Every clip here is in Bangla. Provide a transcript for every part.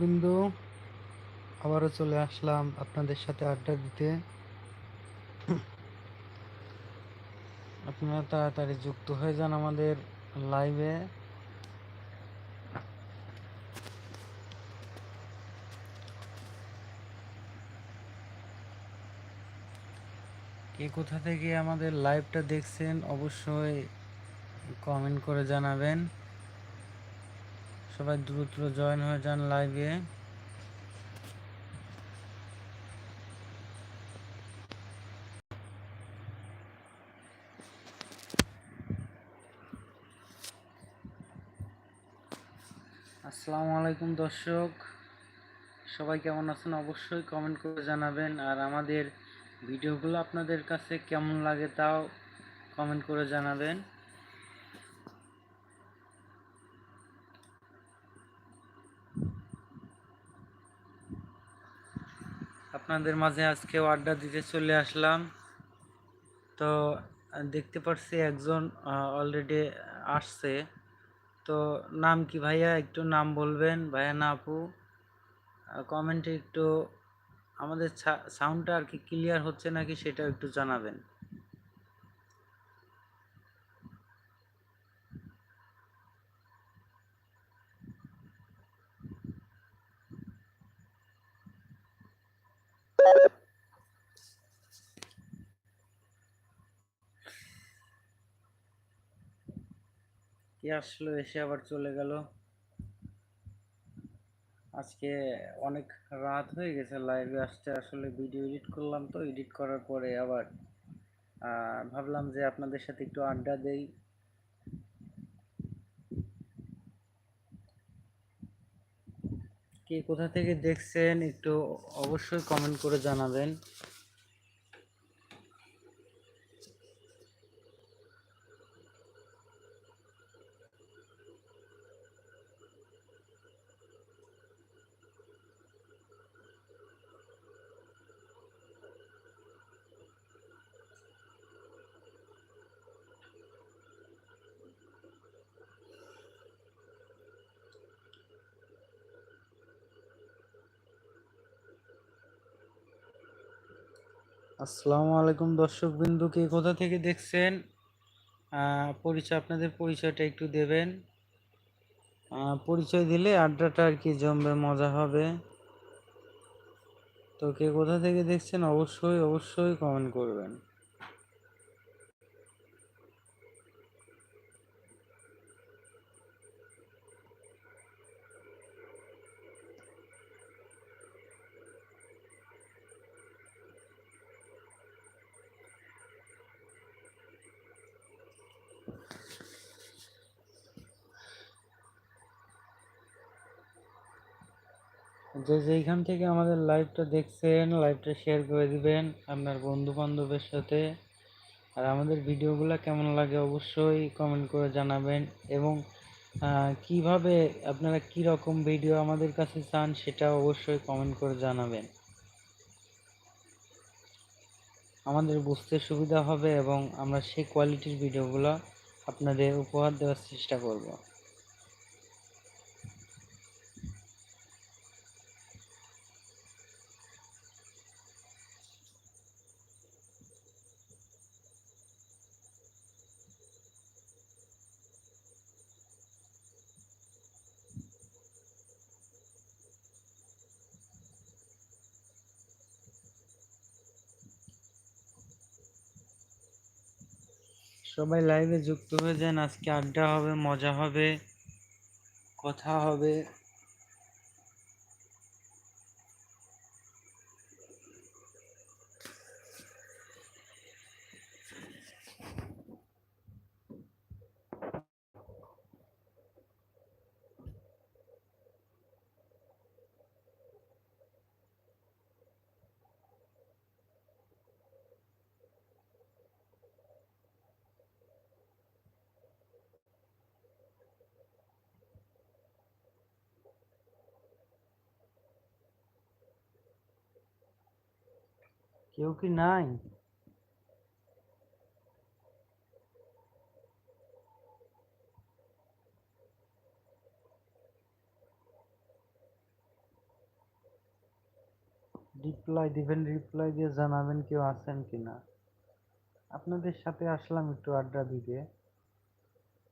বিন্দু আবারও চলে আসলাম আপনাদের সাথে আড্ডা দিতে। আপনারা তাড়াতাড়ি যুক্ত হয়ে যান আমাদের লাইভে কে কোথা থেকে আমাদের লাইভটা দেখছেন অবশ্যই কমেন্ট করে জানাবেন। সবাই দ্রুত জয়েন হয়ে যান লাইভে আসসালামু আলাইকুম দর্শক, সবাই কেমন আছেন অবশ্যই কমেন্ট করে জানাবেন। আর আমাদের ভিডিওগুলো আপনাদের কাছে কেমন লাগে তাও কমেন্ট করে জানাবেন। আপনাদের মাঝে আজকে আড্ডা দিতে চলে আসলাম। তো, দেখতে পাচ্ছি একজন অলরেডি আসছে। তো, নাম কি ভাইয়া? একটু নাম বলবেন, ভাইয়া না আপু? কমেন্টে একটু আমাদের সাউন্ডটা আর কি ক্লিয়ার হচ্ছে নাকি সেটা একটু জানাবেন। কে আসলো এসে আবার চলে গেল? আজকে অনেক রাত হয়ে গেছে লাইভে আসতে। আসলে ভিডিও এডিট করলাম তো এডিট করার পরে আবার ভাবলাম যে আপনাদের সাথে একটু আড্ডা দেই। কে কোথা থেকে দেখছেন একটু অবশ্যই কমেন্ট করে জানাবেন। আসসালামু আলাইকুম দর্শক বিন্দু কে কোথা থেকে দেখছেন? পরিচয়, আপনাদের পরিচয়টা একটু দেবেন। পরিচয় দিলে আড্ডাটা আর কি জমবে, মজা হবে। তো কে কোথা থেকে দেখছেন, অবশ্যই অবশ্যই কমেন্ট করবেন। যে যেইখান থেকে আমাদের লাইভটা দেখছেন লাইভটা শেয়ার করে দিবেন আপনার বন্ধু বান্ধবের সাথে। আর আমাদের ভিডিওগুলো কেমন লাগে অবশ্যই কমেন্ট করে জানাবেন এবং কীভাবে আপনারা কি রকম ভিডিও আমাদের কাছে চান সেটা অবশ্যই কমেন্ট করে জানাবেন। আমাদের বুঝতে সুবিধা হবে এবং আমরা সেই কোয়ালিটির ভিডিওগুলো আপনাদের উপহার দেওয়ার চেষ্টা করব। সবাই লাইভে যুক্ত হয়ে যান আজকে আড্ডা হবে মজা হবে কথা হবে। কেউ কি নাই রিপ্লাই দিবেন রিপ্লাই দিয়ে জানাবেন কেউ আছেন কিনা আপনাদের সাথে আসলাম একটু আড্ডা দিতে।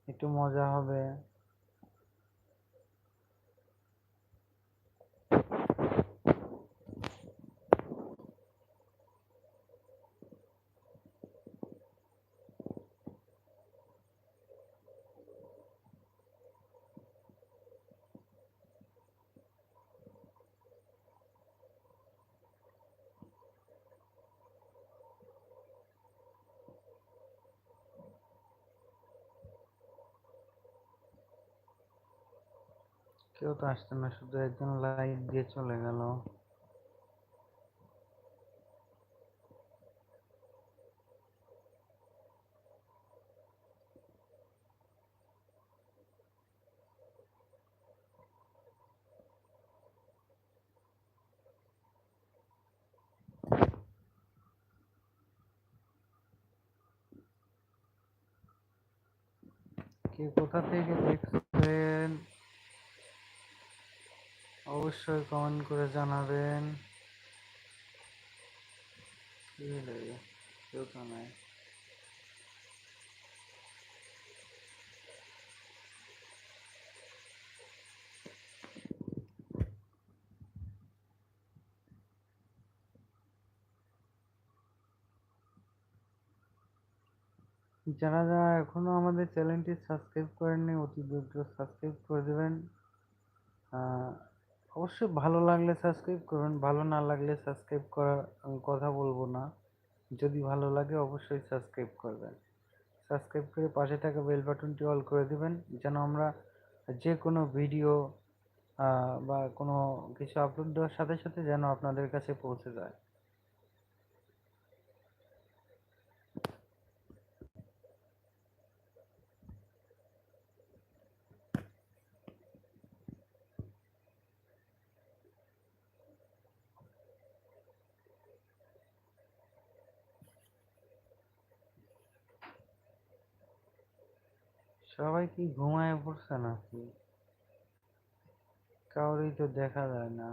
একটু মজা হবে। কেউ তো আসছে না শুধু একজন লাইক দিয়ে চলে গেল। কে কোথা থেকে দেখছেন? অবশ্যই কমেন্ট করে জানাবেন। কেউ তো নাই। যারা যারা এখনও আমাদের চ্যানেলটি সাবস্ক্রাইব করেননি, অতি দ্রুত সাবস্ক্রাইব করে দেবেন। অবশ্যই ভালো লাগলে সাবস্ক্রাইব করবেন, ভালো না লাগলে সাবস্ক্রাইব করার কথা বলব না। যদি ভালো লাগে অবশ্যই সাবস্ক্রাইব করবেন। সাবস্ক্রাইব করে পাশে থাকা বেল বাটনটি অল করে দেবেন, যেন আমরা যে কোনো ভিডিও বা কোনো কিছু আপলোড দেওয়ার সাথে সাথে যেন আপনাদের কাছে পৌঁছে যায়। সবাই কি ঘুমায় পড়ছে নাকি? কাউরই তো দেখা যায় না।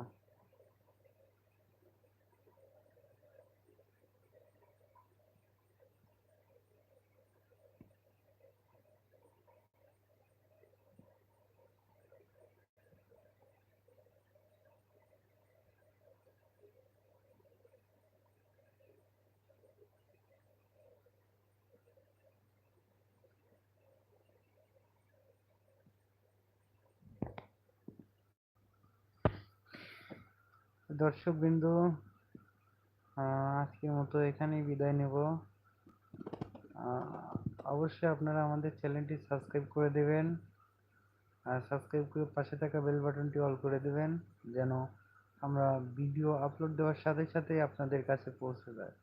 দর্শক বিন্দু আজকের মতো এখানেই বিদায় নেব। অবশ্যই আপনারা আমাদের চ্যানেলটি সাবস্ক্রাইব করে দেবেন আর সাবস্ক্রাইব করে পাশে থাকা বেল বাটনটি অল করে দেবেন যেন আমরা ভিডিও আপলোড দেওয়ার সাথে সাথেই আপনাদের কাছে পৌঁছে যায়।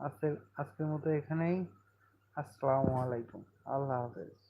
আজকের আজকের মতো এখানেই। আসসালামু আলাইকুম। আল্লাহ হাফেজ।